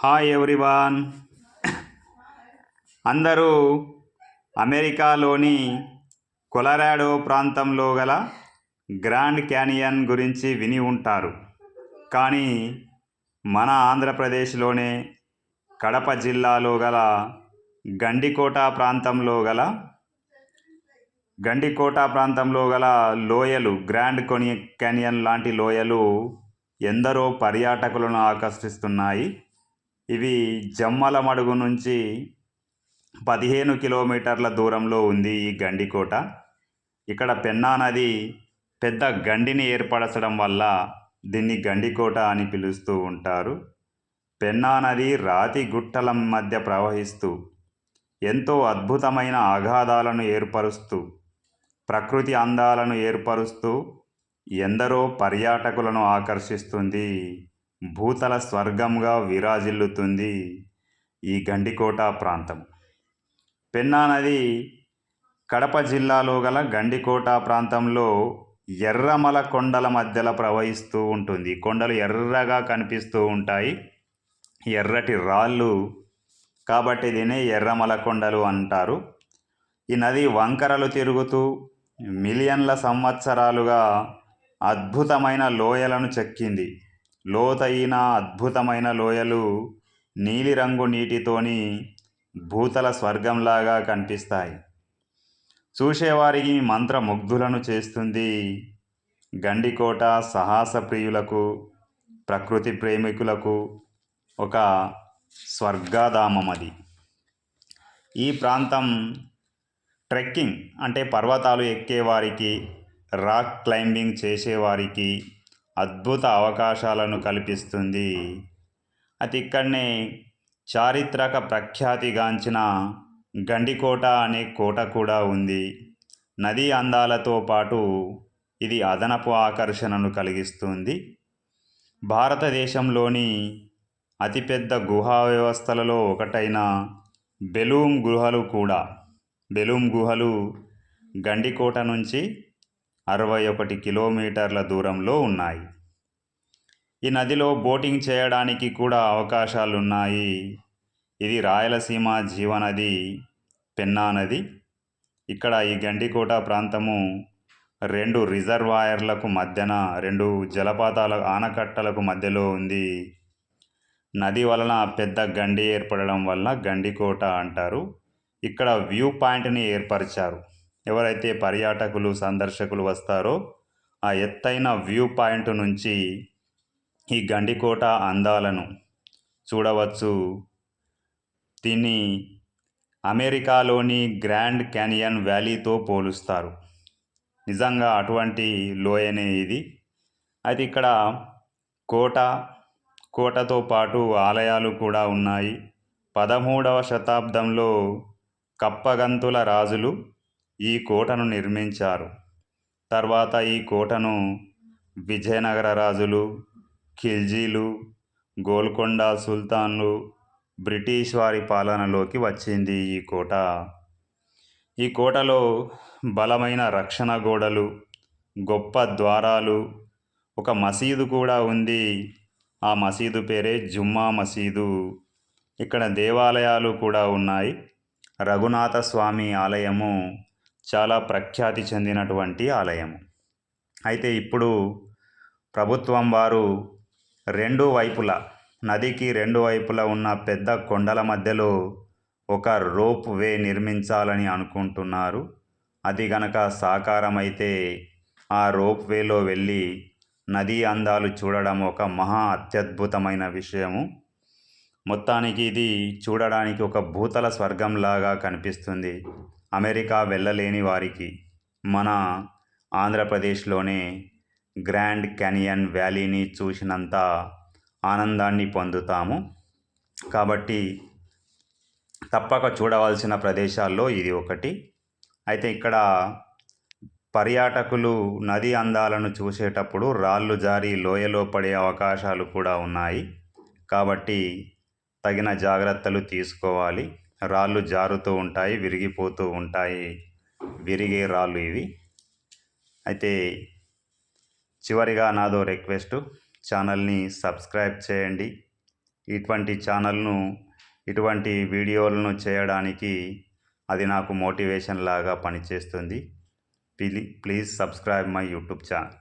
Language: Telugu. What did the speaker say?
హాయ్ ఎవ్రీవాన్ అందరూ అమెరికాలోని కొలరాడో ప్రాంతంలో గల గ్రాండ్ క్యానియన్ గురించి విని ఉంటారు. కానీ మన ఆంధ్రప్రదేశ్లోనే కడప జిల్లాలో గల గండికోట ప్రాంతంలో గల గండికోట ప్రాంతంలో గల లోయలు గ్రాండ్ కొని క్యానియన్ లాంటి లోయలు ఎందరో పర్యాటకులను ఆకర్షిస్తున్నాయి. ఇవి జమ్మల మడుగు నుంచి పదిహేను కిలోమీటర్ల దూరంలో ఉంది ఈ గండికోట ఇక్కడ పెన్నా నది పెద్ద గండిని ఏర్పరచడం వల్ల దీన్ని గండికోట అని పిలుస్తూ ఉంటారు. పెన్నా నది రాతి గుట్టల మధ్య ప్రవహిస్తూ ఎంతో అద్భుతమైన అగాధాలను ఏర్పరుస్తూ ప్రకృతి అందాలను ఏర్పరుస్తూ ఎందరో పర్యాటకులను ఆకర్షిస్తుంది భూతల స్వర్గంగా విరాజిల్లుతుంది ఈ గండికోట ప్రాంతం. పెన్నా నది కడప జిల్లాలో గల గండికోట ప్రాంతంలో ఎర్రమల కొండల మధ్యలో ప్రవహిస్తూ ఉంటుంది. కొండలు ఎర్రగా కనిపిస్తూ ఉంటాయి. ఎర్రటి రాళ్ళు కాబట్టి దీనే ఎర్రమల కొండలు అంటారు. ఈ నది వంకరలు తిరుగుతూ మిలియన్ల సంవత్సరాలుగా అద్భుతమైన లోయలను చెక్కింది. లోతైన అద్భుతమైన లోయలు నీలిరంగు నీటితోని భూతల స్వర్గంలాగా కనిపిస్తాయి. చూసేవారికి మంత్రముగ్ధులను చేస్తుంది. గండికోట సాహస ప్రియులకు ప్రకృతి ప్రేమికులకు ఒక స్వర్గాధామం అది ఈ ప్రాంతం ట్రెక్కింగ్ అంటే పర్వతాలు ఎక్కేవారికి రాక్ క్లైంబింగ్ చేసేవారికి అద్భుత అవకాశాలను కల్పిస్తుంది. అది ఇక్కడనే చారిత్రక ప్రఖ్యాతిగాంచిన గండికోట అనే కోట కూడా ఉంది. నదీ అందాలతో పాటు ఇది అదనపు ఆకర్షణను కలిగిస్తుంది. భారతదేశంలోని అతిపెద్ద గుహా వ్యవస్థలలో ఒకటైన బెలూమ్ గుహలు కూడా. బెలూమ్ గుహలు గండికోట నుంచి అరవై ఒకటి కిలోమీటర్ల దూరంలో ఉన్నాయి. ఈ నదిలో బోటింగ్ చేయడానికి కూడా అవకాశాలు ఉన్నాయి ఇది రాయలసీమ జీవనది పెన్నా నది. ఇక్కడ ఈ గండికోట ప్రాంతము రెండు రిజర్వాయర్లకు మధ్యన రెండు జలపాతాల ఆనకట్టలకు మధ్యలో ఉంది. నది వలన పెద్ద గండి ఏర్పడడం వల్ల గండికోట అంటారు. ఇక్కడ వ్యూ పాయింట్ని ఏర్పరిచారు. ఎవరైతే పర్యాటకులు సందర్శకులు వస్తారో ఆ ఎత్తైన వ్యూ పాయింట్ నుంచి ఈ గండికోట అందాలను చూడవచ్చు. దీన్ని అమెరికాలోని గ్రాండ్ క్యానియన్ వ్యాలీతో పోలుస్తారు. నిజంగా అటువంటి లోయనే ఇది. అయితే ఇక్కడ కోట కోటతో పాటు ఆలయాలు కూడా ఉన్నాయి. పదమూడవ శతాబ్దంలో కప్పగంతుల రాజులు ఈ కోటను నిర్మించారు. తర్వాత ఈ కోటను విజయనగర రాజులు ఖిల్జీలు గోల్కొండ సుల్తాన్లు బ్రిటిష్ వారి పాలనలోకి వచ్చింది ఈ కోట. ఈ కోటలో బలమైన రక్షణ గోడలు గొప్ప ద్వారాలు ఒక మసీదు కూడా ఉంది. ఆ మసీదు పేరే జుమ్మా మసీదు. ఇక్కడ దేవాలయాలు కూడా ఉన్నాయి. రఘునాథ స్వామి ఆలయము. చాలా ప్రఖ్యాతి చెందినటువంటి ఆలయం. అయితే ఇప్పుడు ప్రభుత్వం వారు రెండు వైపులా నదికి రెండు వైపులా ఉన్న పెద్ద కొండల మధ్యలో ఒక రోప్ వే నిర్మించాలని అనుకుంటున్నారు. అది గనక సాకారమైతే ఆ రోప్ వేలో వెళ్ళి నదీ అందాలు చూడడం ఒక మహా అత్యద్భుతమైన విషయము. మొత్తానికి ఇది చూడడానికి ఒక భూతల స్వర్గంలాగా కనిపిస్తుంది. అమెరికా వెళ్ళలేని వారికి మన ఆంధ్రప్రదేశ్లోనే గ్రాండ్ క్యానియన్ వ్యాలీని చూసినంత ఆనందాన్ని పొందుతాము. కాబట్టి తప్పక చూడవలసిన ప్రదేశాల్లో ఇది ఒకటి. అయితే ఇక్కడ పర్యాటకులు నది అందాలను చూసేటప్పుడు రాళ్ళు జారి లోయలో పడే అవకాశాలు కూడా ఉన్నాయి. కాబట్టి తగిన జాగ్రత్తలు తీసుకోవాలి. రాళ్ళు జారుతూ ఉంటాయి విరిగిపోతూ ఉంటాయి. విరిగే రాళ్ళు ఇవి. అయితే చివరిగా నాదో రిక్వెస్ట్ ఛానల్ని సబ్స్క్రైబ్ చేయండి. ఇటువంటి ఛానల్ను ఇటువంటి వీడియోలను చేయడానికి అది నాకు మోటివేషన్ లాగా పనిచేస్తుంది. Please please subscribe my YouTube channel